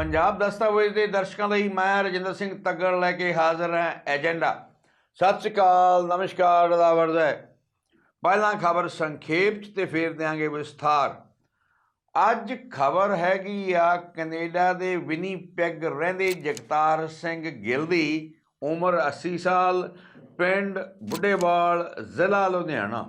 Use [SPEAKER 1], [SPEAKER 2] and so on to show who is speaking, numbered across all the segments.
[SPEAKER 1] ਪੰਜਾਬ ਦਸਤਾਵੇਜ਼ ਦੇ ਦਰਸ਼ਕਾਂ ਲਈ ਮੈਂ ਰਜਿੰਦਰ ਸਿੰਘ ਤੱਗੜ ਲੈ ਕੇ ਹਾਜ਼ਰ ਹਾਂ ਏਜੰਡਾ। ਸਤਿ ਸ਼੍ਰੀ ਅਕਾਲ, ਨਮਸਕਾਰ ਅਦਾਵਰਦ ਹੈ ਪਹਿਲਾਂ ਖਬਰ ਸੰਖੇਪ 'ਚ ਤੇ ਫੇਰ ਦਿਆਂਗੇ ਵਿਸਥਾਰ। ਅੱਜ ਖਬਰ ਹੈਗੀ ਆ ਕੈਨੇਡਾ ਦੇ ਵਿਨੀਪੈਗ ਰਹਿੰਦੇ ਜਗਤਾਰ ਸਿੰਘ ਗਿੱਲ ਦੀ ਉਮਰ 80 ਸਾਲ, ਪਿੰਡ ਬੁੱਢੇਵਾਲ, ਜ਼ਿਲ੍ਹਾ ਲੁਧਿਆਣਾ।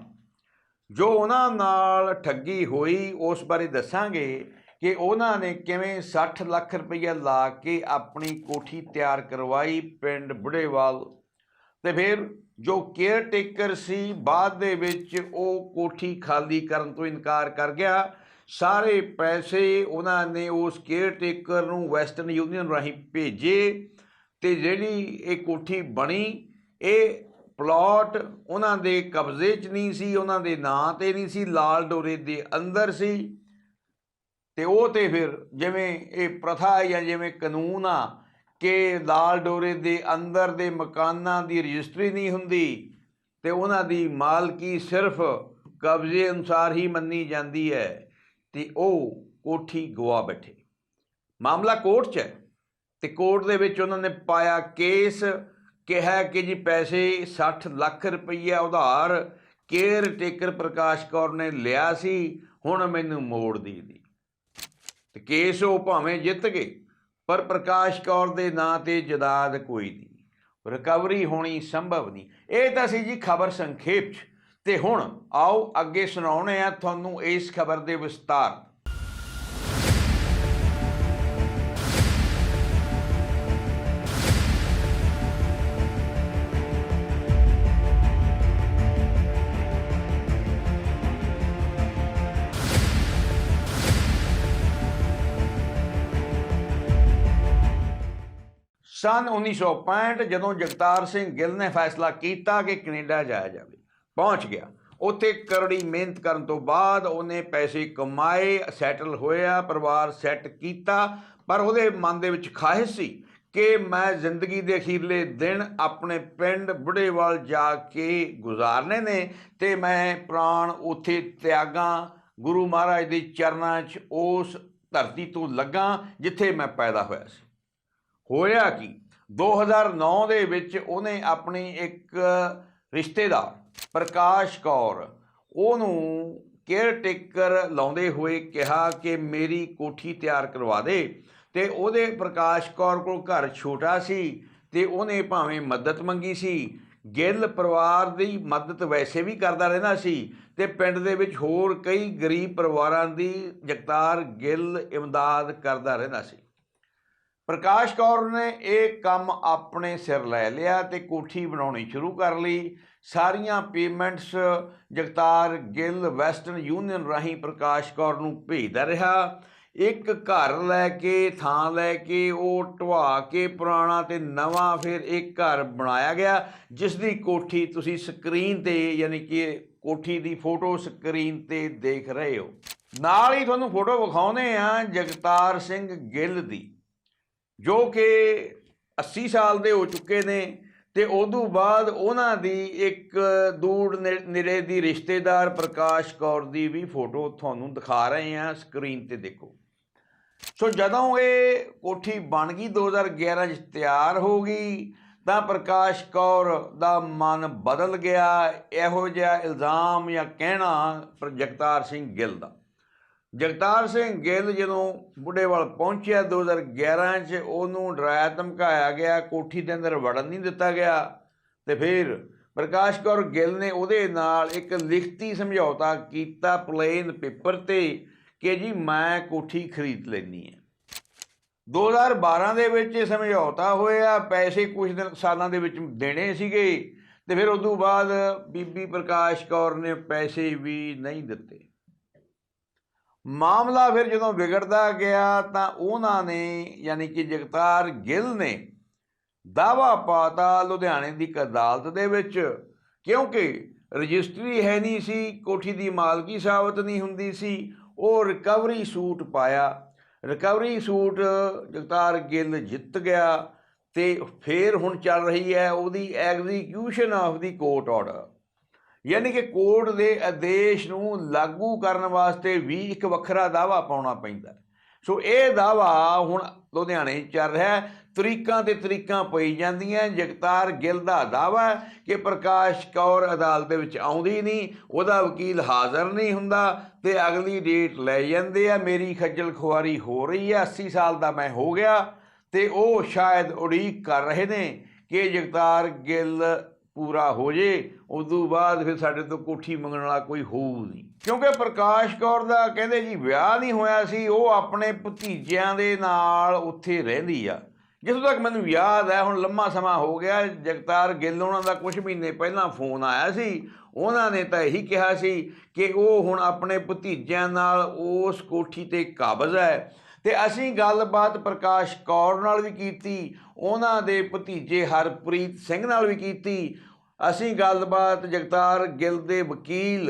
[SPEAKER 1] ਜੋ ਉਹਨਾਂ ਨਾਲ ਠੱਗੀ ਹੋਈ, ਉਸ ਬਾਰੇ ਦੱਸਾਂਗੇ ਕਿ ਉਹਨਾਂ ਨੇ ਕਿਵੇਂ 60 ਲੱਖ ਰੁਪਈਆ ਲਾ ਕੇ ਆਪਣੀ ਕੋਠੀ ਤਿਆਰ ਕਰਵਾਈ ਪਿੰਡ ਬੁੜੇਵਾਲ। ਤੇ ਫਿਰ ਜੋ ਕੇਅਰ ਟੇਕਰ ਸੀ, ਬਾਅਦ ਦੇ ਵਿੱਚ ਉਹ ਕੋਠੀ ਖਾਲੀ ਕਰਨ ਤੋਂ ਇਨਕਾਰ ਕਰ ਗਿਆ। ਸਾਰੇ ਪੈਸੇ ਉਹਨਾਂ ਨੇ ਉਸ ਕੇਅਰ ਟੇਕਰ ਨੂੰ ਵੈਸਟਰਨ ਯੂਨੀਅਨ ਰਾਹੀਂ ਭੇਜੇ ਤੇ ਜਿਹੜੀ ਇਹ ਕੋਠੀ ਬਣੀ, ਇਹ ਪਲਾਟ ਉਹਨਾਂ ਦੇ ਕਬਜ਼ੇ 'ਚ ਨਹੀਂ ਸੀ, ਉਹਨਾਂ ਦੇ ਨਾਂ ਤੇ ਨਹੀਂ ਸੀ, ਲਾਲ ਡੋਰੇ ਦੇ ਅੰਦਰ ਸੀ। ਤੇ ਉਹ ਤੇ ਫਿਰ ਜਿਵੇਂ ਇਹ ਪ੍ਰਥਾ ਹੈ ਜਾਂ ਜਿਵੇਂ ਕਾਨੂੰਨ ਆ ਕਿ ਲਾਲ ਡੋਰੇ ਦੇ ਅੰਦਰ ਦੇ ਮਕਾਨਾਂ ਦੀ ਰਜਿਸਟਰੀ ਨਹੀਂ ਹੁੰਦੀ ਤੇ ਉਹਨਾਂ ਦੀ ਮਾਲਕੀ ਸਿਰਫ ਕਬਜ਼ੇ ਅਨੁਸਾਰ ਹੀ ਮੰਨੀ ਜਾਂਦੀ ਹੈ ਤੇ ਉਹ ਕੋਠੀ ਗਵਾ ਬੈਠੇ। ਮਾਮਲਾ ਕੋਰਟ 'ਚ ਹੈ ਤੇ ਕੋਰਟ ਦੇ ਵਿੱਚ ਉਹਨਾਂ ਨੇ ਪਾਇਆ ਕੇਸ, ਕਿਹਾ ਕਿ ਜੀ ਪੈਸੇ 60 ਲੱਖ ਰੁਪਈਆ ਉਧਾਰ, ਕੇਅਰ ਟੇਕਰ ਪ੍ਰਕਾਸ਼ ਕੌਰ ਨੇ ਲਿਆ ਸੀ, ਹੁਣ ਮੈਨੂੰ ਮੋੜ ਦੀ ਦੀ ਤੇ ਕੇਸ ਉਹ ਭਾਵੇਂ ਜਿੱਤ ਗਏ, ਪਰ ਪ੍ਰਕਾਸ਼ ਕੌਰ ਦੇ ਨਾਂ ਤੇ ਜਦਾਦ ਕੋਈ ਨਹੀਂ, ਰਿਕਵਰੀ ਹੋਣੀ ਸੰਭਵ ਨਹੀਂ। ਇਹ ਤਾਂ ਸੀ ਜੀ ਖਬਰ ਸੰਖੇਪ 'ਚ। ਤੇ ਹੁਣ ਆਓ ਅੱਗੇ ਸੁਣਾਉਣੇ ਆ ਤੁਹਾਨੂੰ ਇਸ ਖਬਰ ਦੇ ਵਿਸਤਾਰ ਸਨ 1965 ਜਦੋਂ ਜਗਤਾਰ ਸਿੰਘ ਗਿੱਲ ਨੇ ਫੈਸਲਾ ਕੀਤਾ ਕਿ ਕੈਨੇਡਾ ਜਾਇਆ ਜਾਵੇ। ਪਹੁੰਚ ਗਿਆ। ਉੱਥੇ ਕਰੜੀ ਮਿਹਨਤ ਕਰਨ ਤੋਂ ਬਾਅਦ ਉਹਨੇ ਪੈਸੇ ਕਮਾਏ ਸੈਟਲ ਹੋਇਆ, ਪਰਿਵਾਰ ਸੈੱਟ ਕੀਤਾ, ਪਰ ਉਹਦੇ ਮਨ ਦੇ ਵਿੱਚ ਖਾਹਿਸ਼ ਸੀ ਕਿ ਮੈਂ ਜ਼ਿੰਦਗੀ ਦੇ ਅਖੀਰਲੇ ਦਿਨ ਆਪਣੇ ਪਿੰਡ ਬੁੱਢੇਵਾਲ ਜਾ ਕੇ ਗੁਜ਼ਾਰਨੇ ਨੇ ਤੇ ਮੈਂ ਪ੍ਰਾਣ ਉੱਥੇ ਤਿਆਗਾਂ, ਗੁਰੂ ਮਹਾਰਾਜ ਦੇ ਚਰਨਾਂ 'ਚ ਉਸ ਧਰਤੀ ਤੋਂ ਲੱਗਾ, ਜਿੱਥੇ ਮੈਂ ਪੈਦਾ ਹੋਇਆ ਸੀ। ਹੋਇਆ ਕੀ? 2009 ਦੇ ਵਿੱਚ ਉਹਨੇ ਆਪਣੀ ਇੱਕ ਰਿਸ਼ਤੇਦਾਰ ਪ੍ਰਕਾਸ਼ ਕੌਰ, ਉਹਨੂੰ ਕੇਅਰ ਟੇਕਰ ਲਾਉਂਦੇ ਹੋਏ ਕਿਹਾ ਕਿ ਮੇਰੀ ਕੋਠੀ ਤਿਆਰ ਕਰਵਾ ਦੇ ਤੇ ਉਹਦੇ ਪ੍ਰਕਾਸ਼ ਕੌਰ ਕੋਲ ਘਰ ਛੋਟਾ ਸੀ ਤੇ ਉਹਨੇ ਭਾਵੇਂ ਮਦਦ ਮੰਗੀ ਸੀ, ਗਿੱਲ ਪਰਿਵਾਰ ਦੀ ਮਦਦ ਵੈਸੇ ਵੀ ਕਰਦਾ ਰਹਿੰਦਾ ਸੀ ਤੇ ਪਿੰਡ ਦੇ ਵਿੱਚ ਹੋਰ ਕਈ ਗਰੀਬ ਪਰਿਵਾਰਾਂ ਦੀ ਜਗਤਾਰ ਗਿੱਲ ਇਮਦਾਦ ਕਰਦਾ ਰਹਿੰਦਾ ਸੀ। ਪ੍ਰਕਾਸ਼ ਕੌਰ ਨੇ ਇਹ ਕੰਮ ਆਪਣੇ ਸਿਰ ਲੈ ਲਿਆ ਤੇ ਕੋਠੀ ਬਣਾਉਣੀ ਸ਼ੁਰੂ ਕਰ ਲਈ। ਸਾਰੀਆਂ payments Jagtar Gill Western Union ਰਾਹੀਂ ਪ੍ਰਕਾਸ਼ ਕੌਰ ਨੂੰ ਭੇਜਦਾ ਰਿਹਾ। ਇੱਕ ਘਰ ਲੈ ਕੇ, ਥਾਂ ਲੈ ਕੇ, ਉਹ ਢਵਾ ਕੇ ਪੁਰਾਣਾ ਤੇ ਨਵਾਂ ਫਿਰ ਇੱਕ ਘਰ ਬਣਾਇਆ ਗਿਆ ਜਿਸ ਦੀ ਕੋਠੀ ਤੁਸੀਂ ਸਕਰੀਨ ਤੇ ਯਾਨੀ ਕਿ ਕੋਠੀ ਦੀ ਫੋਟੋ ਸਕਰੀਨ ਤੇ ਦੇਖ ਰਹੇ ਹੋ। ਨਾਲ ਹੀ ਤੁਹਾਨੂੰ ਫੋਟੋ ਵਿਖਾਉਨੇ ਆ ਜਗਤਾਰ ਸਿੰਘ ਗਿੱਲ ਦੀ। ਜੋ ਕਿ 80 ਸਾਲ ਦੇ ਹੋ ਚੁੱਕੇ ਨੇ ਤੇ ਉਦੋਂ ਬਾਅਦ ਉਹਨਾਂ ਦੀ ਇੱਕ ਦੂਰ ਨਿ- ਨਿਰੇ ਦੀ ਰਿਸ਼ਤੇਦਾਰ ਪ੍ਰਕਾਸ਼ ਕੌਰ ਦੀ ਵੀ ਫੋਟੋ ਤੁਹਾਨੂੰ ਦਿਖਾ ਰਹੇ ਹਾਂ, ਸਕਰੀਨ ਤੇ ਦੇਖੋ। ਸੋ ਜਦੋਂ ਇਹ ਕੋਠੀ ਬਣ ਗਈ 2011 ਚ ਤਿਆਰ ਹੋ ਗਈ, ਤਾਂ ਪ੍ਰਕਾਸ਼ ਕੌਰ ਦਾ ਮਨ ਬਦਲ ਗਿਆ। ਇਹੋ ਜਿਹਾ ਇਲਜ਼ਾਮ ਜਾਂ ਕਹਿਣਾ ਪਰ ਜਗਤਾਰ ਸਿੰਘ ਗਿੱਲ ਦਾ। ਜਗਤਾਰ ਸਿੰਘ ਗਿੱਲ ਜਦੋਂ ਬੁੱਢੇਵਾਲ ਪਹੁੰਚਿਆ 2011 ਚ ਉਹਨੂੰ ਡਰਾਇਆ, ਧਮਕਾਇਆ ਗਿਆ, ਕੋਠੀ ਦੇ ਅੰਦਰ ਵੜਨ ਨਹੀਂ ਦਿੱਤਾ ਗਿਆ ਤੇ ਫਿਰ ਪ੍ਰਕਾਸ਼ ਕੌਰ ਗਿੱਲ ਨੇ ਉਹਦੇ ਨਾਲ ਇੱਕ ਲਿਖਤੀ ਸਮਝੌਤਾ ਕੀਤਾ ਪਲੇਨ ਪੇਪਰ ਤੇ ਕਿ ਜੀ ਮੈਂ ਕੋਠੀ ਖਰੀਦ ਲੈਣੀ ਹੈ। 2012 ਦੇ ਵਿੱਚ ਇਹ ਸਮਝੌਤਾ ਹੋਇਆ, ਪੈਸੇ ਕੁਝ ਦਿਨ ਸਾਲਾਂ ਦੇ ਵਿੱਚ ਦੇਣੇ ਸੀਗੇ ਤੇ ਫਿਰ ਉਸ ਤੋਂ ਬਾਅਦ ਬੀਬੀ ਪ੍ਰਕਾਸ਼ ਕੌਰ ਨੇ ਪੈਸੇ ਵੀ ਨਹੀਂ ਦਿੱਤੇ। ਮਾਮਲਾ ਫਿਰ ਜਦੋਂ ਵਿਗੜਦਾ ਗਿਆ ਤਾਂ ਉਹਨਾਂ ਨੇ, ਯਾਨੀ ਕਿ ਜਗਤਾਰ ਗਿੱਲ ਨੇ ਦਾਵਾ ਪਾਤਾ ਲੁਧਿਆਣੇ ਦੀ ਇੱਕ ਅਦਾਲਤ ਦੇ ਵਿੱਚ, ਕਿਉਂਕਿ ਰਜਿਸਟਰੀ ਹੈ ਨਹੀਂ ਸੀ, ਕੋਠੀ ਦੀ ਮਾਲਕੀ ਸਾਬਤ ਨਹੀਂ ਹੁੰਦੀ ਸੀ, ਉਹ ਰਿਕਵਰੀ ਸੂਟ ਪਾਇਆ। ਰਿਕਵਰੀ ਸੂਟ ਜਗਤਾਰ ਗਿੱਲ ਜਿੱਤ ਗਿਆ ਤੇ ਫੇਰ ਹੁਣ ਚੱਲ ਰਹੀ ਹੈ ਉਹਦੀ ਐਗਜ਼ੀਕਿਊਸ਼ਨ ਆਫ ਦੀ ਕੋਰਟ ਆਰਡਰ। ਯਾਨੀ ਕਿ ਕੋਰਟ ਦੇ ਆਦੇਸ਼ ਨੂੰ ਲਾਗੂ ਕਰਨ ਵਾਸਤੇ ਵੀ ਇੱਕ ਵੱਖਰਾ ਦਾਵਾ ਪਾਉਣਾ ਪੈਂਦਾ। ਸੋ ਇਹ ਦਾਵਾ ਹੁਣ ਲੁਧਿਆਣੇ ਚੱਲ ਰਿਹਾ ਤਰੀਕਾਂ ਤੇ ਤਰੀਕਾਂ ਪਈ ਜਾਂਦੀਆਂ। ਜਗਤਾਰ ਗਿੱਲ ਦਾ ਦਾਵਾ ਕਿ ਪ੍ਰਕਾਸ਼ ਕੌਰ ਅਦਾਲਤ ਦੇ ਵਿੱਚ ਆਉਂਦੀ ਨਹੀਂ, ਉਹਦਾ ਵਕੀਲ ਹਾਜ਼ਰ ਨਹੀਂ ਹੁੰਦਾ ਤੇ ਅਗਲੀ ਡੇਟ ਲੈ ਜਾਂਦੇ ਆ। ਮੇਰੀ ਖੱਜਲ ਖੁਆਰੀ ਹੋ ਰਹੀ ਹੈ 80 ਸਾਲ ਦਾ ਮੈਂ ਹੋ ਗਿਆ ਤੇ ਉਹ ਸ਼ਾਇਦ ਉਡੀਕ ਕਰ ਰਹੇ ਨੇ ਕਿ ਜਗਤਾਰ ਗਿੱਲ ਪੂਰਾ ਹੋ ਜੇ, ਉਦੋਂ ਬਾਅਦ ਫਿਰ ਸਾਡੇ ਤੋਂ ਕੋਠੀ ਮੰਗਣ ਵਾਲਾ ਕੋਈ ਹੋਊ ਨਹੀਂ। ਕਿਉਂਕਿ ਪ੍ਰਕਾਸ਼ ਕੌਰ ਦਾ ਕਹਿੰਦੇ ਜੀ, ਵਿਆਹ ਨਹੀਂ ਹੋਇਆ ਸੀ, ਉਹ ਆਪਣੇ ਭਤੀਜਿਆਂ ਦੇ ਨਾਲ ਉੱਥੇ ਰਹਿੰਦੀ ਆ। ਜਿੱਥੋਂ ਤੱਕ ਮੈਨੂੰ ਯਾਦ ਹੈ, ਹੁਣ ਲੰਮਾ ਸਮਾਂ ਹੋ ਗਿਆ, ਜਗਤਾਰ ਗਿੱਲ ਉਹਨਾਂ ਦਾ ਕੁਝ ਮਹੀਨੇ ਪਹਿਲਾਂ ਫੋਨ ਆਇਆ ਸੀ। ਉਹਨਾਂ ਨੇ ਤਾਂ ਇਹੀ ਕਿਹਾ ਸੀ ਕਿ ਉਹ ਹੁਣ ਆਪਣੇ ਭਤੀਜਿਆਂ ਨਾਲ ਉਸ ਕੋਠੀ ਤੇ ਕਾਬਜ਼ ਹੈ। ਤੇ ਅਸੀਂ ਗੱਲਬਾਤ ਪ੍ਰਕਾਸ਼ ਕੌਰ ਨਾਲ ਵੀ ਕੀਤੀ, ਉਹਨਾਂ ਦੇ ਭਤੀਜੇ ਹਰਪ੍ਰੀਤ ਸਿੰਘ ਨਾਲ ਵੀ ਕੀਤੀ। ਅਸੀਂ ਗੱਲਬਾਤ ਜਗਤਾਰ ਗਿੱਲ ਦੇ ਵਕੀਲ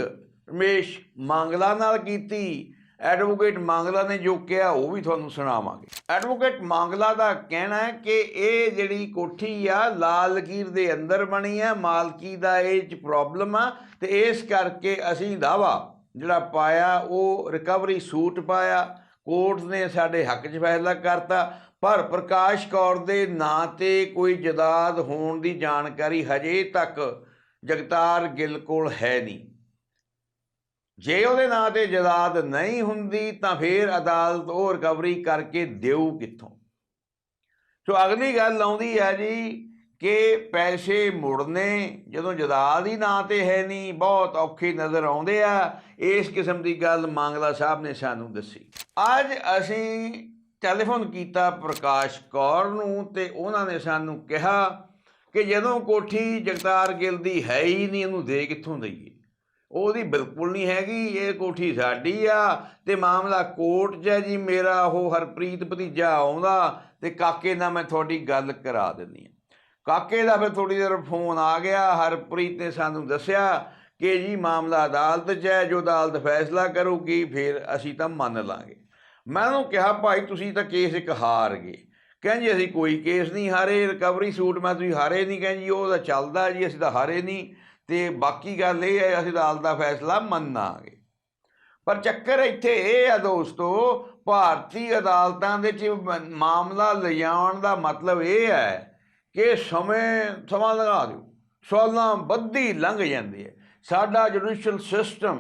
[SPEAKER 1] ਰਮੇਸ਼ ਮੰਗਲਾ ਨਾਲ ਕੀਤੀ। ਐਡਵੋਕੇਟ ਮੰਗਲਾ ਨੇ ਜੋ ਕਿਹਾ, ਉਹ ਵੀ ਤੁਹਾਨੂੰ ਸੁਣਾਵਾਂਗੇ। ਐਡਵੋਕੇਟ ਮੰਗਲਾ ਦਾ ਕਹਿਣਾ ਹੈ ਕਿ ਇਹ ਜਿਹੜੀ ਕੋਠੀ ਆ, ਲਾਲ ਲਕੀਰ ਦੇ ਅੰਦਰ ਬਣੀ ਹੈ ਮਾਲਕੀ ਦਾ ਇਹ ਚ ਪ੍ਰੋਬਲਮ ਆ ਤੇ ਇਸ ਕਰਕੇ ਅਸੀਂ ਦਾਵਾ ਜਿਹੜਾ ਪਾਇਆ, ਉਹ ਰਿਕਵਰੀ ਸੂਟ ਪਾਇਆ। ਕੋਰਟ ਨੇ ਸਾਡੇ ਹੱਕ 'ਚ ਫੈਸਲਾ ਕਰਤਾ, ਪਰ ਪ੍ਰਕਾਸ਼ ਕੌਰ ਦੇ ਨਾਂ ਤੇ ਕੋਈ ਜਦਾਦ ਹੋਣ ਦੀ ਜਾਣਕਾਰੀ ਹਜੇ ਤੱਕ ਜਗਤਾਰ ਗਿੱਲ ਕੋਲ ਹੈ ਨਹੀਂ। ਜੇ ਉਹਦੇ ਨਾਂ ਤੇ ਜਦਾਦ ਨਹੀਂ ਹੁੰਦੀ ਤਾਂ ਫਿਰ ਅਦਾਲਤ ਉਹ ਰਿਕਵਰੀ ਕਰਕੇ ਦੇਊ ਕਿੱਥੋਂ? ਸੋ ਅਗਲੀ ਗੱਲ ਆਉਂਦੀ ਹੈ ਜੀ ਕਿ ਪੈਸੇ ਮੁੜਨੇ, ਜਦੋਂ ਜਦਾਦ ਹੀ ਨਾਂ ਤੇ ਹੈ ਨਹੀਂ, ਬਹੁਤ ਔਖੇ ਨਜ਼ਰ ਆਉਂਦੇ ਆ। ਇਸ ਕਿਸਮ ਦੀ ਗੱਲ ਮੰਗਲਾ ਸਾਹਿਬ ਨੇ ਸਾਨੂੰ ਦੱਸੀ। ਅੱਜ ਅਸੀਂ ਟੈਲੀਫੋਨ ਕੀਤਾ ਪ੍ਰਕਾਸ਼ ਕੌਰ ਨੂੰ ਤੇ ਉਹਨਾਂ ਨੇ ਸਾਨੂੰ ਕਿਹਾ ਕਿ ਜਦੋਂ ਕੋਠੀ ਜਗਤਾਰ ਗਿੱਲ ਦੀ ਹੈ ਹੀ ਨਹੀਂ ਇਹਨੂੰ ਦੇ ਕਿੱਥੋਂ ਦਈਏ? ਉਹਦੀ ਬਿਲਕੁਲ ਨਹੀਂ ਹੈਗੀ, ਇਹ ਕੋਠੀ ਸਾਡੀ ਆ ਤੇ ਮਾਮਲਾ ਕੋਰਟ 'ਚ ਹੈ ਜੀ। ਮੇਰਾ ਉਹ ਹਰਪ੍ਰੀਤ ਭਤੀਜਾ ਆਉਂਦਾ ਤੇ ਕਾਕੇ ਨਾਲ ਮੈਂ ਤੁਹਾਡੀ ਗੱਲ ਕਰਾ ਦਿੰਦੀ ਆ ਕਾਕੇ ਦਾ ਫਿਰ ਥੋੜੀ ਦੇਰ ਫੋਨ ਆ ਗਿਆ, ਹਰਪ੍ਰੀਤ ਨੇ ਸਾਨੂੰ ਦੱਸਿਆ ਕਿ ਜੀ ਮਾਮਲਾ ਅਦਾਲਤ 'ਚ ਹੈ, ਜੋ ਅਦਾਲਤ ਫੈਸਲਾ ਕਰੂਗੀ, ਫਿਰ ਅਸੀਂ ਤਾਂ ਮੰਨ ਲਾਂਗੇ। ਮੈਂ ਉਹਨੂੰ ਕਿਹਾ, ਭਾਈ ਤੁਸੀਂ ਤਾਂ ਕੇਸ ਇੱਕ ਹਾਰ ਗਏ। ਕਹਿੰਦੇ, ਅਸੀਂ ਕੋਈ ਕੇਸ ਨਹੀਂ ਹਾਰੇ, ਰਿਕਵਰੀ ਸੂਟ ਮੈਂ ਤੁਸੀਂ ਹਾਰੇ ਨਹੀਂ, ਕਹਿੰਦੇ ਜੀ ਉਹ ਤਾਂ ਚੱਲਦਾ ਜੀ, ਅਸੀਂ ਤਾਂ ਹਾਰੇ ਨਹੀਂ। ਤੇ ਬਾਕੀ ਗੱਲ ਇਹ ਹੈ, ਅਸੀਂ ਅਦਾਲਤ ਦਾ ਫੈਸਲਾ ਮੰਨਾਂਗੇ। ਪਰ ਚੱਕਰ ਇੱਥੇ ਇਹ ਆ ਦੋਸਤੋ, ਭਾਰਤੀ ਅਦਾਲਤਾਂ ਦੇ ਚ ਮਾਮਲਾ ਲਿਜਾਉਣ ਦਾ ਮਤਲਬ ਇਹ ਹੈ ਕਿ ਸਮੇਂ, ਸਮਾਂ ਲਗਾ ਦਿਓ। ਸਵਾਲਾਂ ਬੱਧੀ ਲੰਘ ਜਾਂਦੀ ਹੈ। ਸਾਡਾ ਜੁਡੀਸ਼ੀਅਲ ਸਿਸਟਮ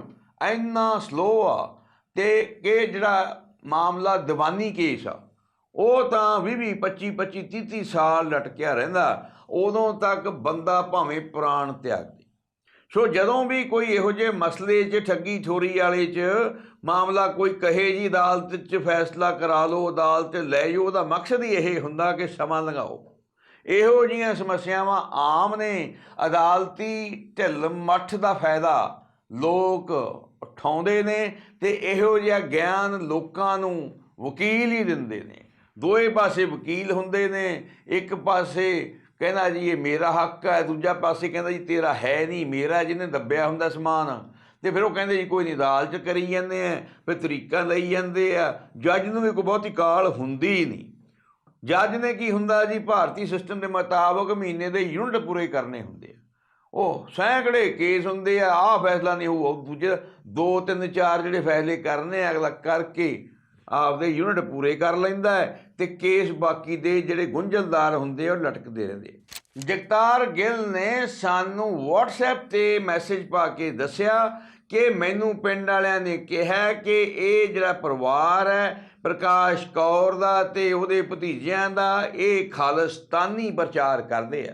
[SPEAKER 1] ਇੰਨਾ ਸਲੋ ਆ ਤੇ ਕਿ ਜਿਹੜਾ ਮਾਮਲਾ ਦੀਵਾਨੀ ਕੇਸ ਆ, ਉਹ ਤਾਂ 20 20 25 25 30 30 ਸਾਲ ਲਟਕਿਆ ਰਹਿੰਦਾ। ਉਦੋਂ ਤੱਕ ਬੰਦਾ ਭਾਵੇਂ ਪ੍ਰਾਣ ਤਿਆਗ ਦੇ। ਸੋ ਜਦੋਂ ਵੀ ਕੋਈ ਇਹੋ ਜਿਹੇ ਮਸਲੇ 'ਚ, ਠੱਗੀ ਠੋਰੀ ਵਾਲੇ 'ਚ ਮਾਮਲਾ ਕੋਈ ਕਹੇ ਜੀ ਅਦਾਲਤ 'ਚ ਫੈਸਲਾ ਕਰਾ ਲਓ, ਅਦਾਲਤ 'ਚ ਲੈ ਜਾਓ, ਉਹਦਾ ਮਕਸਦ ਹੀ ਇਹ ਹੁੰਦਾ ਕਿ ਸਮਾਂ ਲਗਾਓ। ਇਹੋ ਜਿਹੀਆਂ ਸਮੱਸਿਆਵਾਂ ਆਮ ਨੇ। ਅਦਾਲਤੀ ਢਿੱਲ ਮੱਠ ਦਾ ਫਾਇਦਾ ਲੋਕ ਉਠਾਉਂਦੇ ਨੇ ਤੇ ਇਹੋ ਜਿਹਾ ਗਿਆਨ ਲੋਕਾਂ ਨੂੰ ਵਕੀਲ ਹੀ ਦਿੰਦੇ ਨੇ। ਦੋਏ ਪਾਸੇ ਵਕੀਲ ਹੁੰਦੇ ਨੇ। ਇੱਕ ਪਾਸੇ ਕਹਿੰਦਾ ਜੀ, ਇਹ ਮੇਰਾ ਹੱਕ ਹੈ। ਦੂਜਾ ਪਾਸੇ ਕਹਿੰਦਾ ਜੀ, ਤੇਰਾ ਹੈ ਨਹੀਂ। ਮੇਰਾ ਜਿਹਨੇ ਦੱਬਿਆ ਹੁੰਦਾ ਸਮਾਨ। ਤੇ ਫਿਰ ਉਹ ਕਹਿੰਦੇ ਜੀ, ਕੋਈ ਨਹੀਂ ਅਦਾਲਤ ਚ ਕਰੀ ਜਾਂਦੇ ਆ, ਫਿਰ ਤਰੀਕਾ ਲਈ ਜਾਂਦੇ ਆ। ਜੱਜ ਨੂੰ ਵੀ ਕੋਈ ਬਹੁਤੀ ਕਾਲ ਹੁੰਦੀ ਨਹੀਂ। ਜੱਜ ਨੇ ਕੀ ਹੁੰਦਾ ਜੀ? ਭਾਰਤੀ ਸਿਸਟਮ ਦੇ ਮੁਤਾਬਕ ਮਹੀਨੇ ਦੇ ਯੂਨਿਟ ਪੂਰੇ ਕਰਨੇ ਹੁੰਦੇ ਆ। ਉਹ ਸੈਂਕੜੇ ਕੇਸ ਹੁੰਦੇ ਆ, ਆਹ ਫੈਸਲਾ ਨਹੀਂ ਹੋਊ ਦੂਜੇ ਦੋ, ਤਿੰਨ, ਚਾਰ ਜਿਹੜੇ ਫੈਸਲੇ ਕਰਨੇ ਆ, ਅਗਲਾ ਕਰਕੇ ਆਪਦੇ ਯੂਨਿਟ ਪੂਰੇ ਕਰ ਲੈਂਦਾ ਹੈ ਤੇ ਕੇਸ ਬਾਕੀ ਦੇ ਜਿਹੜੇ ਗੁੰਝਲਦਾਰ ਹੁੰਦੇ ਆ, ਉਹ ਲਟਕਦੇ ਰਹਿੰਦੇ ਜਗਤਾਰ ਗਿੱਲ ਨੇ ਸਾਨੂੰ WhatsApp ਤੇ ਮੈਸੇਜ ਪਾ ਕੇ ਦੱਸਿਆ ਕਿ ਮੈਨੂੰ ਪਿੰਡ ਵਾਲਿਆਂ ਨੇ ਕਿਹਾ ਕਿ ਇਹ ਜਿਹੜਾ ਪਰਿਵਾਰ ਹੈ, ਪ੍ਰਕਾਸ਼ ਕੌਰ ਦਾ ਤੇ ਉਹਦੇ ਭਤੀਜਿਆਂ ਦਾ, ਇਹ ਖਾਲਿਸਤਾਨੀ ਪ੍ਰਚਾਰ ਕਰਦੇ ਆ।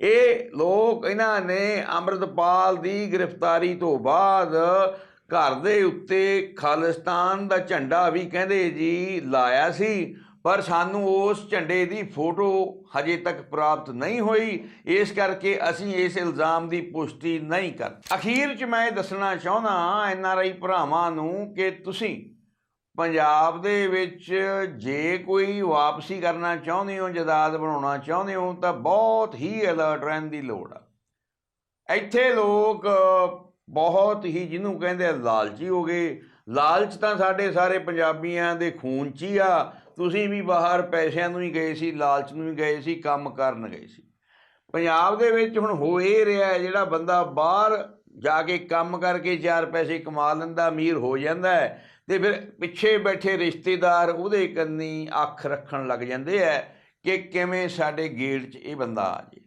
[SPEAKER 1] ਇਹ ਲੋਕ ਇਹਨਾਂ ਨੇ ਅੰਮ੍ਰਿਤਪਾਲ ਦੀ ਗ੍ਰਿਫਤਾਰੀ ਤੋਂ ਬਾਅਦ ਘਰ ਦੇ ਉੱਤੇ ਖਾਲਿਸਤਾਨ ਦਾ ਝੰਡਾ ਵੀ ਕਹਿੰਦੇ ਜੀ ਲਾਇਆ ਸੀ। ਪਰ ਸਾਨੂੰ ਉਸ ਝੰਡੇ ਦੀ ਫੋਟੋ ਹਜੇ ਤੱਕ ਪ੍ਰਾਪਤ ਨਹੀਂ ਹੋਈ। ਇਸ ਕਰਕੇ ਅਸੀਂ ਇਸ ਇਲਜ਼ਾਮ ਦੀ ਪੁਸ਼ਟੀ ਨਹੀਂ ਕਰ। ਅਖੀਰ 'ਚ ਮੈਂ ਇਹ ਦੱਸਣਾ ਚਾਹੁੰਦਾ ਐਨ ਆਰ ਆਈ ਭਰਾਵਾਂ ਨੂੰ ਕਿ ਤੁਸੀਂ ਪੰਜਾਬ ਦੇ ਵਿੱਚ ਜੇ ਕੋਈ ਵਾਪਸੀ ਕਰਨਾ ਚਾਹੁੰਦੇ ਹੋ, ਜਦਾਦ ਬਣਾਉਣਾ ਚਾਹੁੰਦੇ ਹੋ, ਤਾਂ ਬਹੁਤ ਹੀ ਅਲਰਟ ਰਹਿਣ ਦੀ ਲੋੜ ਆ। ਇੱਥੇ ਲੋਕ ਬਹੁਤ ਹੀ ਜਿਹਨੂੰ ਕਹਿੰਦੇ ਲਾਲਚੀ ਹੋ ਗਏ। ਲਾਲਚ ਤਾਂ ਸਾਡੇ ਸਾਰੇ ਪੰਜਾਬੀਆਂ ਦੇ ਖੂਨ 'ਚ ਹੀ ਆ। ਤੁਸੀਂ ਵੀ ਬਾਹਰ ਪੈਸਿਆਂ ਨੂੰ ਹੀ ਗਏ ਸੀ, ਲਾਲਚ ਨੂੰ ਹੀ ਗਏ ਸੀ, ਕੰਮ ਕਰਨ ਗਏ ਸੀ। ਪੰਜਾਬ ਦੇ ਵਿੱਚ ਹੁਣ ਹੋ ਇਹ ਰਿਹਾ ਹੈ, ਜਿਹੜਾ ਬੰਦਾ ਬਾਹਰ ਜਾ ਕੇ ਕੰਮ ਕਰਕੇ ਚਾਰ ਪੈਸੇ ਕਮਾ ਲੈਂਦਾ, ਅਮੀਰ ਹੋ ਜਾਂਦਾ ਹੈ ਤੇ ਫਿਰ ਪਿੱਛੇ ਬੈਠੇ ਰਿਸ਼ਤੇਦਾਰ ਉਹਦੇ ਕੰਨੀ ਅੱਖ ਰੱਖਣ ਲੱਗ ਜਾਂਦੇ ਐ ਕਿ ਕਿਵੇਂ ਸਾਡੇ ਗੇਟ 'ਚ ਇਹ ਬੰਦਾ ਆ ਜੇ।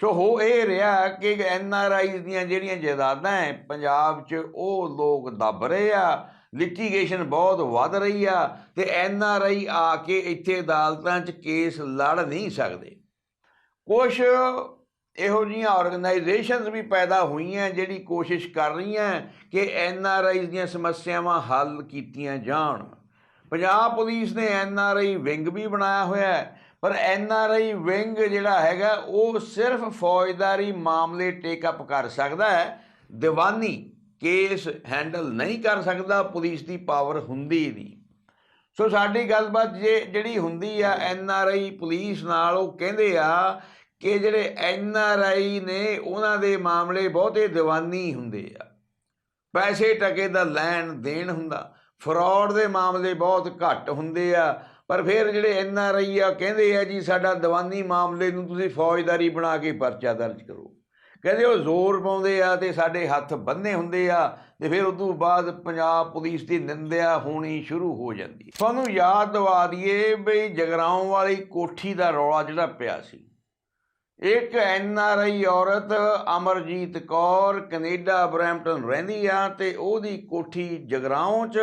[SPEAKER 1] ਸੋ ਹੋ ਇਹ ਰਿਹਾ ਕਿ ਐਨ ਆਰ ਆਈ ਦੀਆਂ ਜਿਹੜੀਆਂ ਜਾਇਦਾਦਾਂ ਹੈ, ਪੰਜਾਬ 'ਚ ਉਹ ਲੋਕ ਦੱਬ ਰਹੇ ਆ ਲਿਟੀਗੇਸ਼ਨ ਬਹੁਤ ਵੱਧ ਰਹੀ ਆ ਤੇ ਐਨ ਆਰ ਆਈ ਆ ਕੇ ਇੱਥੇ ਅਦਾਲਤਾਂ 'ਚ ਕੇਸ ਲੜ ਨਹੀਂ ਸਕਦੇ। ਕੁਝ ਇਹੋ ਜਿਹੀਆਂ ਆਰਗੇਨਾਈਜੇਸ਼ਨਸ ਵੀ ਪੈਦਾ ਹੋਈਆਂ ਜਿਹੜੀ ਕੋਸ਼ਿਸ਼ ਕਰ ਰਹੀਆਂ ਕਿ ਐਨ ਆਰ ਆਈ ਦੀਆਂ ਸਮੱਸਿਆਵਾਂ ਹੱਲ ਕੀਤੀਆਂ ਜਾਣ। ਪੰਜਾਬ ਪੁਲਿਸ ਨੇ ਐਨ ਆਰ ਆਈ ਵਿੰਗ ਵੀ ਬਣਾਇਆ ਹੋਇਆ ਹੈ, ਪਰ ਐਨ ਆਰ ਆਈ ਵਿੰਗ ਜਿਹੜਾ ਹੈਗਾ ਉਹ ਸਿਰਫ ਫੌਜਦਾਰੀ ਮਾਮਲੇ ਟੇਕ ਅਪ ਕਰ ਸਕਦਾ ਹੈ। ਦੀਵਾਨੀ ਕੇਸ ਹੈਂਡਲ ਨਹੀਂ ਕਰ ਸਕਦਾ, ਪੁਲਿਸ ਦੀ ਪਾਵਰ ਹੁੰਦੀ ਨਹੀਂ। ਸੋ ਸਾਡੀ ਗੱਲਬਾਤ ਜੇ ਜਿਹੜੀ ਹੁੰਦੀ ਆ, ਐਨ ਆਰ ਆਈ ਪੁਲਿਸ ਨਾਲ, ਉਹ ਕਹਿੰਦੇ ਆ ਕਿ ਜਿਹੜੇ ਐਨ ਆਰ ਆਈ ਨੇ, ਉਹਨਾਂ ਦੇ ਮਾਮਲੇ ਬਹੁਤੇ ਦੀਵਾਨੀ ਹੁੰਦੇ ਆ। ਪੈਸੇ ਟਕੇ ਦਾ ਲੈਣ ਦੇਣ ਹੁੰਦਾ, ਫਰਾਡ ਦੇ ਮਾਮਲੇ ਬਹੁਤ ਘੱਟ ਹੁੰਦੇ ਆ, ਪਰ ਫਿਰ ਜਿਹੜੇ ਐਨ ਆਰ ਆਈ ਆ ਕਹਿੰਦੇ ਆ ਜੀ, ਸਾਡਾ ਦੀਵਾਨੀ ਮਾਮਲੇ ਨੂੰ ਤੁਸੀਂ ਫੌਜਦਾਰੀ ਬਣਾ ਕੇ ਪਰਚਾ ਦਰਜ ਕਰੋ। ਕਹਿੰਦੇ ਉਹ ਜ਼ੋਰ ਪਾਉਂਦੇ ਆ ਤੇ ਸਾਡੇ ਹੱਥ ਬੰਨੇ ਹੁੰਦੇ ਆ ਤੇ ਫਿਰ ਉਸ ਤੋਂ ਬਾਅਦ ਪੰਜਾਬ ਪੁਲਿਸ ਦੀ ਨਿੰਦਿਆ ਹੋਣੀ ਸ਼ੁਰੂ ਹੋ ਜਾਂਦੀ ਤੁਹਾਨੂੰ ਯਾਦ ਦਿਵਾ ਦਈਏ ਬਈ ਜਗਰਾਉਂ ਵਾਲੀ ਕੋਠੀ ਦਾ ਰੌਲਾ ਜਿਹੜਾ ਪਿਆ ਸੀ। ਇੱਕ ਐਨ ਆਰ ਆਈ ਔਰਤ ਅਮਰਜੀਤ ਕੌਰ ਕੈਨੇਡਾ ਬਰੈਂਪਟਨ ਰਹਿੰਦੀ ਆ ਤੇ ਉਹਦੀ ਕੋਠੀ ਜਗਰਾਉਂ 'ਚ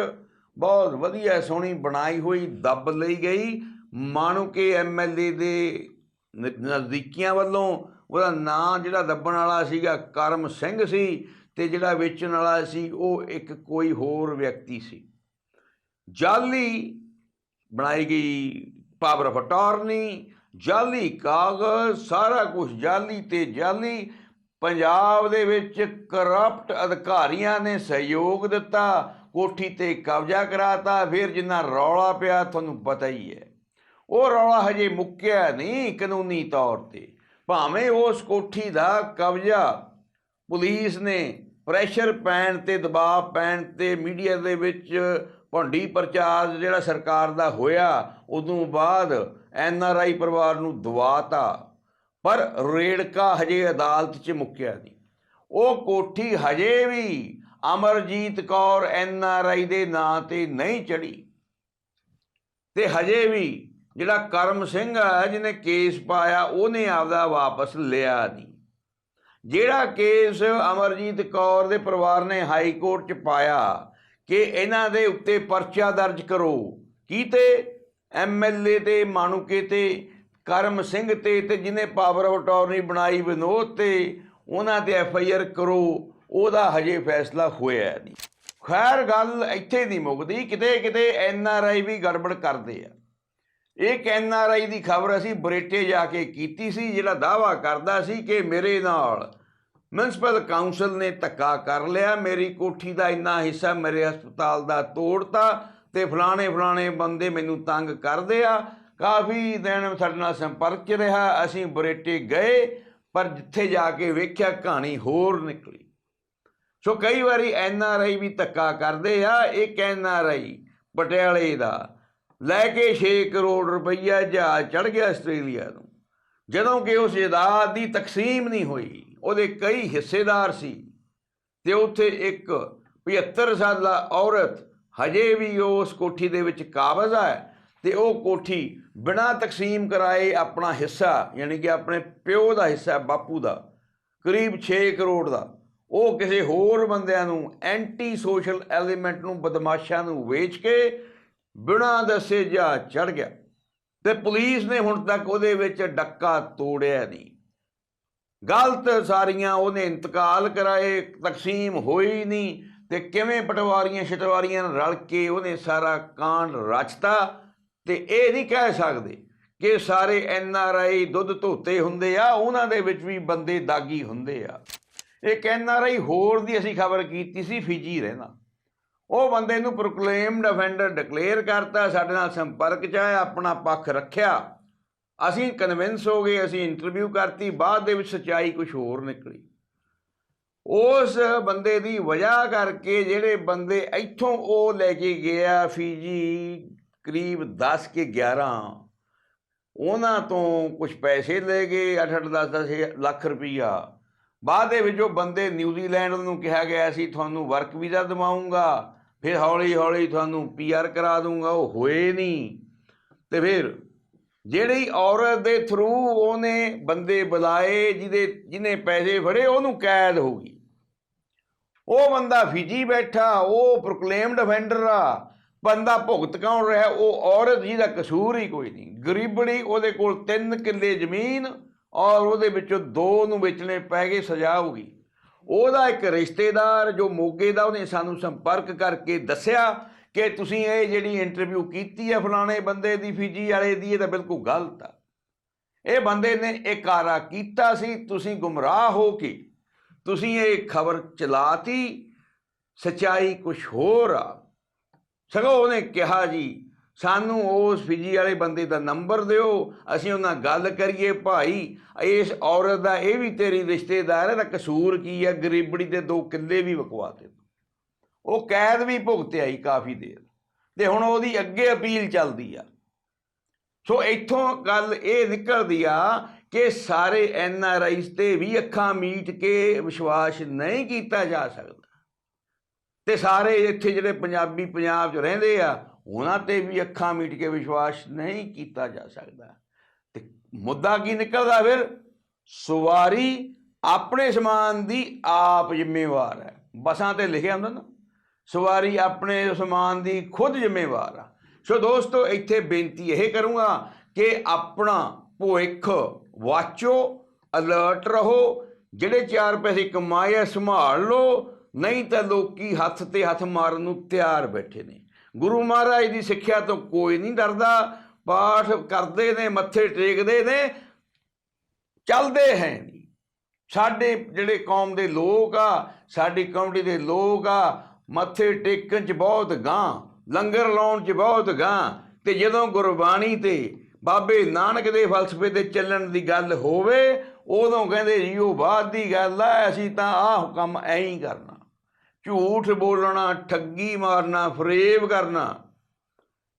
[SPEAKER 1] ਬਹੁਤ ਵਧੀਆ ਸੋਹਣੀ ਬਣਾਈ ਹੋਈ ਦੱਬ ਲਈ ਗਈ। ਮਾਣੂ ਮਾਣੂਕੇ ਐਮਐਲਏ ਦੇ ਨਜ਼ਦੀਕੀਆਂ ਵੱਲੋਂ ਉਹਦਾ ਨਾਂ ਜਿਹੜਾ ਦੱਬਣ ਵਾਲਾ ਸੀਗਾ ਕਰਮ ਸਿੰਘ ਸੀ ਤੇ ਜਿਹੜਾ ਵੇਚਣ ਵਾਲਾ ਸੀ ਉਹ ਇੱਕ ਕੋਈ ਹੋਰ ਵਿਅਕਤੀ ਸੀ। ਜਾਲੀ ਬਣਾਈ ਗਈ ਪਾਵਰ ਆਫ ਅਟਾਰਨੀ ਜਾਲੀ ਕਾਗਜ਼, ਸਾਰਾ ਕੁਝ ਜਾਲੀ ਤੇ ਜਾਲੀ। ਪੰਜਾਬ ਦੇ ਵਿੱਚ ਕਰਪਟ ਅਧਿਕਾਰੀਆਂ ਨੇ ਸਹਿਯੋਗ ਦਿੱਤਾ, ਕੋਠੀ ਤੇ ਕਬਜ਼ਾ ਕਰਾਤਾ, ਫਿਰ ਜਿੰਨਾ ਰੌਲਾ ਪਿਆ ਤੁਹਾਨੂੰ ਪਤਾ ਹੀ ਹੈ। ਉਹ ਰੌਲਾ ਹਜੇ ਮੁੱਕਿਆ ਨਹੀਂ ਕਾਨੂੰਨੀ ਤੌਰ ਤੇ। ਭਾਵੇਂ ਉਸ ਕੋਠੀ ਦਾ ਕਬਜ਼ਾ ਪੁਲਿਸ ਨੇ ਪ੍ਰੈਸ਼ਰ ਪੈਣ ਤੇ, ਦਬਾਅ ਪੈਣ ਤੇ ਮੀਡੀਆ ਦੇ ਵਿੱਚ ਭੰਡੀ ਪ੍ਰਚਾਰ ਜਿਹੜਾ ਸਰਕਾਰ ਦਾ ਹੋਇਆ, ਉਦੋਂ ਬਾਅਦ ਐਨ ਆਰ ਆਈ ਪਰਿਵਾਰ ਨੂੰ ਦਵਾਤਾ। ਪਰ ਰੇੜਕਾ ਹਜੇ ਅਦਾਲਤ 'ਚ ਮੁੱਕਿਆ ਨਹੀਂ। ਉਹ ਕੋਠੀ ਹਜੇ ਵੀ Amarjit Kaur N R I ਦੇ ਨਾਂ ਤੇ ਨਹੀਂ ਚੜੀ ਤੇ ਹਜੇ ਵੀ ਜਿਹੜਾ ਕਰਮ ਸਿੰਘ ਆ ਜਿਹਨੇ ਕੇਸ ਪਾਇਆ, ਉਹਨੇ ਆਪਦਾ ਵਾਪਸ ਲਿਆ ਨਹੀਂ। ਜਿਹੜਾ ਕੇਸ ਅਮਰਜੀਤ ਕੌਰ ਦੇ ਪਰਿਵਾਰ ਨੇ ਹਾਈ ਕੋਰਟ 'ਚ ਪਾਇਆ ਕਿ ਇਹਨਾਂ ਦੇ ਉੱਤੇ ਪਰਚਾ ਦਰਜ ਕਰੋ, ਕੀ ਤੇ? ਐਮਐਲਏ ਤੇ, ਮਾਣੂਕੇ ਤੇ, ਕਰਮ ਸਿੰਘ ਤੇ ਤੇ ਜਿਹਨੇ ਪਾਵਰ ਆਫ ਅਟਾਰਨੀ ਬਣਾਈ ਵਿਨੋਦ ਤੇ, ਉਹਨਾਂ ਤੇ ਐਫ ਆਈ ਆਰ ਕਰੋ, ਉਹਦਾ ਹਜੇ ਫੈਸਲਾ ਹੋਇਆ ਨਹੀਂ। ਖੈਰ, ਗੱਲ ਇੱਥੇ ਨਹੀਂ ਮੁੱਕਦੀ ਕਿਤੇ ਕਿਤੇ ਐਨ ਆਰ ਆਈ ਵੀ ਗੜਬੜ ਕਰਦੇ ਆ। ਇੱਕ ਐਨ ਆਰ ਆਈ ਦੀ ਖਬਰ ਅਸੀਂ ਬਰੇਟੇ ਜਾ ਕੇ ਕੀਤੀ ਸੀ, ਜਿਹੜਾ ਦਾਵਾ ਕਰਦਾ ਸੀ ਕਿ ਮੇਰੇ ਨਾਲ ਮਿਊਨਿਸਪਲ ਕਾਉਂਸਲ ਨੇ ਧੱਕਾ ਕਰ ਲਿਆ, ਮੇਰੀ ਕੋਠੀ ਦਾ ਇੰਨਾ ਹਿੱਸਾ ਮੇਰੇ ਹਸਪਤਾਲ ਦਾ ਤੋੜਤਾ ਤੇ ਫਲਾਣੇ ਫਲਾਣੇ ਬੰਦੇ ਮੈਨੂੰ ਤੰਗ ਕਰਦੇ ਆ। ਕਾਫੀ ਦਿਨ ਸਾਡੇ ਨਾਲ ਸੰਪਰਕ 'ਚ ਰਿਹਾ, ਅਸੀਂ ਬਰੇਟੇ ਗਏ, ਪਰ ਜਿੱਥੇ ਜਾ ਕੇ ਵੇਖਿਆ ਕਹਾਣੀ ਹੋਰ ਨਿਕਲੀ। ਸੋ ਕਈ ਵਾਰੀ ਐਨ ਆਰ ਆਈ ਵੀ ਧੱਕਾ ਕਰਦੇ ਆ ਇੱਕ ਐਨ ਆਰ ਆਈ ਪਟਿਆਲੇ ਦਾ ਲੈ ਕੇ 6 ਕਰੋੜ ਰੁਪਈਆ ਜਹਾਜ਼ ਚੜ ਗਿਆ ਆਸਟ੍ਰੇਲੀਆ ਨੂੰ। ਜਦੋਂ ਕਿ ਉਸ ਜਾਇਦਾਦ ਦੀ ਤਕਸੀਮ ਨਹੀਂ ਹੋਈ, ਉਹਦੇ ਕਈ ਹਿੱਸੇਦਾਰ ਸੀ ਤੇ ਉੱਥੇ ਇੱਕ 75 ਸਾਲਾ ਔਰਤ ਹਜੇ ਵੀ ਉਸ ਕੋਠੀ ਦੇ ਵਿੱਚ ਕਾਬਜ਼ ਹੈ ਤੇ ਉਹ ਕੋਠੀ ਬਿਨਾਂ ਤਕਸੀਮ ਕਰਾਏ ਆਪਣਾ ਹਿੱਸਾ, ਯਾਨੀ ਕਿ ਆਪਣੇ ਪਿਓ ਦਾ ਹਿੱਸਾ, ਬਾਪੂ ਦਾ, ਕਰੀਬ 6 ਕਰੋੜ ਦਾ, ਉਹ ਕਿਸੇ ਹੋਰ ਬੰਦਿਆਂ ਨੂੰ ਐਂਟੀ ਸੋਸ਼ਲ ਐਲੀਮੈਂਟ ਨੂੰ ਬਦਮਾਸ਼ਾਂ ਨੂੰ ਵੇਚ ਕੇ ਬਿਨਾਂ ਦੱਸੇ ਜਾ ਚੜ ਗਿਆ ਤੇ ਪੁਲਿਸ ਨੇ ਹੁਣ ਤੱਕ ਉਹਦੇ ਵਿੱਚ ਡੱਕਾ ਤੋੜਿਆ ਨਹੀਂ। ਗਲਤ ਸਾਰੀਆਂ ਉਹਨੇ ਇੰਤਕਾਲ ਕਰਾਏ, ਤਕਸੀਮ ਹੋਈ ਨਹੀਂ ਤੇ ਕਿਵੇਂ ਪਟਵਾਰੀਆਂ ਸ਼ਟਵਾਰੀਆਂ ਨਾਲ ਰਲ ਕੇ ਉਹਨੇ ਸਾਰਾ ਕਾਂਡ ਰਚਤਾ ਤੇ ਇਹ ਨਹੀਂ ਕਹਿ ਸਕਦੇ ਕਿ ਸਾਰੇ ਐਨ ਆਰ ਆਈ ਦੁੱਧ ਧੋਤੇ ਹੁੰਦੇ ਆ, ਉਹਨਾਂ ਦੇ ਵਿੱਚ ਵੀ ਬੰਦੇ ਦਾਗੀ ਹੁੰਦੇ ਆ। ਇੱਕ ਐਨ ਆਰ ਆਈ ਹੋਰ ਦੀ ਅਸੀਂ ਖਬਰ ਕੀਤੀ ਸੀ, ਫਿਜੀ ਰਹਿਣਾ। ਉਹ ਬੰਦੇ ਨੂੰ ਪ੍ਰੋਕਲੇਮਡ ਅਫੈਂਡਰ ਡਿਕਲੇਅਰ ਕਰਤਾ, ਸਾਡੇ ਨਾਲ ਸੰਪਰਕ ਚ ਆਇਆ, ਆਪਣਾ ਪੱਖ ਰੱਖਿਆ। ਅਸੀਂ ਕਨਵਿੰਸ ਹੋ ਗਏ, ਅਸੀਂ ਇੰਟਰਵਿਊ ਕਰਤੀ, ਬਾਅਦ ਦੇ ਵਿੱਚ ਸਚਾਈ ਕੁਝ ਹੋਰ ਨਿਕਲੀ। ਉਸ ਬੰਦੇ ਦੀ ਵਜ੍ਹਾ ਕਰਕੇ ਜਿਹੜੇ ਬੰਦੇ ਇੱਥੋਂ ਉਹ ਲੈ ਕੇ ਗਿਆ ਫੀਜੀ ਕਰੀਬ 10 ਕੇ 11 ਉਹਨਾਂ ਤੋਂ ਕੁਝ ਪੈਸੇ ਲੈ ਗਏ 8-8 10-10 ਲੱਖ ਰੁਪਈਆ। ਬਾਅਦ ਦੇ ਵਿੱਚ ਉਹ ਬੰਦੇ ਨਿਊਜ਼ੀਲੈਂਡ ਨੂੰ ਕਿਹਾ ਗਿਆ ਸੀ ਤੁਹਾਨੂੰ ਵਰਕ ਵੀਜ਼ਾ ਦਿਵਾਉਂਗਾ। ਫਿਰ ਹੌਲੀ ਹੌਲੀ ਤੁਹਾਨੂੰ ਪੀਆਰ ਕਰਾ ਦੂੰਗਾ, ਉਹ ਹੋਏ ਨਹੀਂ। ਤੇ ਫਿਰ ਜਿਹੜੀ ਔਰਤ ਦੇ ਥਰੂ ਉਹਨੇ ਬੰਦੇ ਬੁਲਾਏ, ਜਿਹਦੇ, ਜਿਹਨੇ ਪੈਸੇ ਫੜੇ, ਉਹਨੂੰ ਕੈਦ ਹੋ ਗਈ। ਉਹ ਬੰਦਾ ਫਿਜੀ ਬੈਠਾ, ਉਹ ਪ੍ਰੋਕਲੇਮਡ ਅਫੈਂਡਰ ਆ। ਬੰਦਾ ਭੁਗਤ ਕੌਣ ਰਿਹਾ? ਉਹ ਔਰਤ ਜਿਹਦਾ ਕਸੂਰ ਹੀ ਕੋਈ ਨਹੀਂ। ਗਰੀਬੜੀ ਉਹਦੇ ਕੋਲ 3 ਕਿੱਲੇ ਜ਼ਮੀਨ ਔਰ ਉਹਦੇ ਵਿੱਚੋਂ ਦੋ ਨੂੰ ਵੇਚਣੇ ਪੈ ਗਏ, ਸਜ਼ਾ ਹੋ ਗਈ। ਉਹਦਾ ਇੱਕ ਰਿਸ਼ਤੇਦਾਰ ਜੋ ਮੋਗੇ ਦਾ, ਉਹਨੇ ਸਾਨੂੰ ਸੰਪਰਕ ਕਰਕੇ ਦੱਸਿਆ ਕਿ ਤੁਸੀਂ ਇਹ ਜਿਹੜੀ ਇੰਟਰਵਿਊ ਕੀਤੀ ਹੈ ਫਲਾਣੇ ਬੰਦੇ ਦੀ, ਫਿਜੀ ਵਾਲੇ ਦੀ, ਇਹ ਤਾਂ ਬਿਲਕੁਲ ਗਲਤ ਆ। ਇਹ ਬੰਦੇ ਨੇ ਇਹ ਕਾਰਾ ਕੀਤਾ ਸੀ, ਤੁਸੀਂ ਗੁੰਮਰਾਹ ਹੋ ਕੇ, ਤੁਸੀਂ ਇਹ ਖਬਰ ਚਲਾਤੀ, ਸਚਾਈ ਕੁਝ ਹੋਰ ਆ। ਸਗੋਂ ਉਹਨੇ ਕਿਹਾ ਜੀ ਸਾਨੂੰ ਉਸ ਫਿਜੀ ਵਾਲੇ ਬੰਦੇ ਦਾ ਨੰਬਰ ਦਿਓ, ਅਸੀਂ ਉਹਨਾਂ ਗੱਲ ਕਰੀਏ, ਭਾਈ, ਇਸ ਔਰਤ ਦਾ ਇਹ ਵੀ ਤੇਰੀ ਰਿਸ਼ਤੇਦਾਰ ਹੈ ਦਾ ਕਸੂਰ ਕੀ ਹੈ? ਗਰੀਬੜੀ ਦੇ ਦੋ ਕਿੱਲੇ ਵੀ ਵਕਵਾ ਦੇ ਉਹ ਕੈਦ ਵੀ ਭੁਗਤਿਆ ਹੀ ਕਾਫੀ ਦੇਰ। ਤੇ ਹੁਣ ਉਹਦੀ ਅੱਗੇ ਅਪੀਲ ਚੱਲਦੀ ਆ। ਸੋ ਇੱਥੋਂ ਗੱਲ ਇਹ ਨਿਕਲਦੀ ਆ ਕਿ ਸਾਰੇ ਐਨ ਆਰ ਆਈਸ ਤੇ ਵੀ ਅੱਖਾਂ ਮੀਟ ਕੇ ਵਿਸ਼ਵਾਸ ਨਹੀਂ ਕੀਤਾ ਜਾ ਸਕਦਾ। ਤੇ ਸਾਰੇ ਇੱਥੇ ਜਿਹੜੇ ਪੰਜਾਬੀ ਪੰਜਾਬ 'ਚ ਰਹਿੰਦੇ ਆ ਉਹਨਾਂ ਤੇ ਵੀ ਅੱਖਾਂ ਮੀਟ ਕੇ ਵਿਸ਼ਵਾਸ ਨਹੀਂ ਕੀਤਾ ਜਾ ਸਕਦਾ। ਤੇ ਮੁੱਦਾ ਕੀ ਨਿਕਲਦਾ ਫਿਰ? ਸਵਾਰੀ ਆਪਣੇ ਸਮਾਨ ਦੀ ਆਪ ਜ਼ਿੰਮੇਵਾਰ ਹੈ। ਬਸਾਂ ਤੇ ਲਿਖਿਆ ਹੁੰਦਾ ਨਾ, ਸਵਾਰੀ ਆਪਣੇ ਸਮਾਨ ਦੀ ਖੁਦ ਜ਼ਿੰਮੇਵਾਰ ਆ। ਸੋ ਦੋਸਤੋ, ਇੱਥੇ ਬੇਨਤੀ ਇਹ ਕਰੂੰਗਾ ਕਿ ਆਪਣਾ ਭਵਿੱਖ ਵਾਚੋ, ਅਲਰਟ ਰਹੋ, ਜਿਹੜੇ ਚਾਰ ਪੈਸੇ ਕਮਾਏ ਆ, ਸੰਭਾਲ ਲਓ, ਨਹੀਂ ਤਾਂ ਲੋਕੀ ਹੱਥ ਤੇ ਹੱਥ ਮਾਰਨ ਨੂੰ ਤਿਆਰ ਬੈਠੇ ਨੇ। ਗੁਰੂ ਮਹਾਰਾਜ ਦੀ ਸਿੱਖਿਆ ਤੋਂ ਕੋਈ ਨਹੀਂ ਡਰਦਾ। ਪਾਠ ਕਰਦੇ ਨੇ, ਮੱਥੇ ਟੇਕਦੇ ਨੇ, ਚੱਲਦੇ ਹੈ ਨਹੀਂ। ਸਾਡੇ ਜਿਹੜੇ ਕੌਮ ਦੇ ਲੋਕ ਆ, ਸਾਡੀ ਕਮਿਊਨਿਟੀ ਦੇ ਲੋਕ ਆ, ਮੱਥੇ ਟੇਕਣ ਚ ਬਹੁਤ ਗਾਂ ਲੰਗਰ ਲਾਉਣ ਚ ਬਹੁਤ ਗਾਂ ਤੇ ਜਦੋਂ ਗੁਰਬਾਣੀ ਤੇ ਬਾਬੇ ਨਾਨਕ ਦੇ ਫਲਸਫੇ ਤੇ ਚੱਲਣ ਦੀ ਗੱਲ ਹੋਵੇ, ਉਦੋਂ ਕਹਿੰਦੇ ਜੀ, ਉਹ ਬਾਅਦ ਦੀ ਗੱਲ ਆ, ਅਸੀਂ ਤਾਂ ਆਹ ਕੰਮ ਐਂ ਹੀ ਕਰਨਾ। ਝੂਠ ਬੋਲਣਾ, ਠੱਗੀ ਮਾਰਨਾ, ਫਰੇਬ ਕਰਨਾ।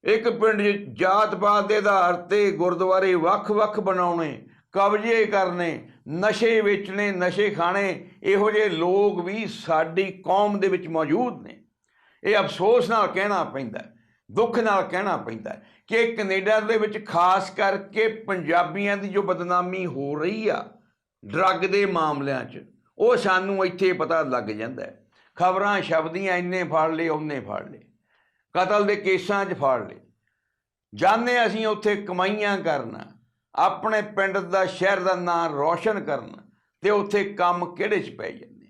[SPEAKER 1] ਇੱਕ ਪਿੰਡ ਜਾਤ ਪਾਤ ਦੇ ਆਧਾਰ ਤੇ ਗੁਰਦੁਆਰੇ ਵੱਖ-ਵੱਖ ਬਣਾਉਣੇ, ਕਬਜ਼ੇ ਕਰਨੇ, ਨਸ਼ੇ ਵੇਚਣੇ, ਨਸ਼ੇ ਖਾਣੇ, ਇਹੋ ਜਿਹੇ ਲੋਕ ਵੀ ਸਾਡੀ ਕੌਮ ਦੇ ਵਿੱਚ ਮੌਜੂਦ ਨੇ। ਇਹ ਅਫਸੋਸ ਨਾਲ ਕਹਿਣਾ ਪੈਂਦਾ ਦੁੱਖ ਨਾਲ ਕਹਿਣਾ ਪੈਂਦਾ ਕਿ ਕੈਨੇਡਾ ਦੇ ਵਿੱਚ ਖਾਸ ਕਰਕੇ ਪੰਜਾਬੀਆਂ ਦੀ ਜੋ ਬਦਨਾਮੀ ਹੋ ਰਹੀ ਆ, ਡਰੱਗ ਦੇ ਮਾਮਲਿਆਂ 'ਚ, ਉਹ ਸਾਨੂੰ ਇੱਥੇ ਪਤਾ ਲੱਗ ਜਾਂਦਾ ਖਬਰਾਂ ਸ਼ਬਦੀਆਂ ਇੰਨੇ ਫੜ ਲਏ ਉਹਨੇ ਫੜ ਲਏ। ਕਤਲ ਦੇ ਕੇਸਾਂ 'ਚ ਫੜ ਲਏ। ਜਾਣੇ ਅਸੀਂ ਉੱਥੇ ਕਮਾਈਆਂ ਕਰਨਾ, ਆਪਣੇ ਪਿੰਡ ਦਾ, ਸ਼ਹਿਰ ਦਾ ਨਾਂ ਰੌਸ਼ਨ ਕਰਨਾ ਤੇ ਉੱਥੇ ਕੰਮ ਕਿਹੜੇ 'ਚ ਪੈ ਜਾਂਦੇ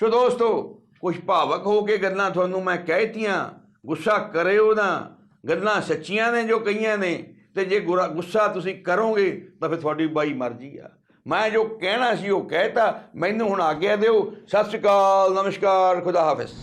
[SPEAKER 1] ਸੋ ਦੋਸਤੋ ਕੁਝ ਭਾਵਕ ਹੋ ਕੇ ਗੱਲਾਂ ਤੁਹਾਨੂੰ ਮੈਂ ਕਹਿਤੀਆਂ ਗੁੱਸਾ ਕਰਿਓ ਨਾ। ਗੱਲਾਂ ਸੱਚੀਆਂ ਨੇ ਜੋ ਕਹੀਆਂ ਨੇ ਤੇ ਜੇ ਗੁਰਾ- ਗੁੱਸਾ ਤੁਸੀਂ ਕਰੋਗੇ ਤਾਂ ਫਿਰ ਤੁਹਾਡੀ ਬਾਈ ਮਰਜ਼ੀ ਆ। ਮੈਂ ਜੋ ਕਹਿਣਾ ਸੀ ਉਹ ਕਹਿਤਾ, ਮੈਨੂੰ ਹੁਣ ਆਗਿਆ ਦਿਓ। ਸਤਿ ਸ਼੍ਰੀ ਅਕਾਲ, ਨਮਸਕਾਰ, ਖੁਦਾ ਹਾਫਿਜ਼।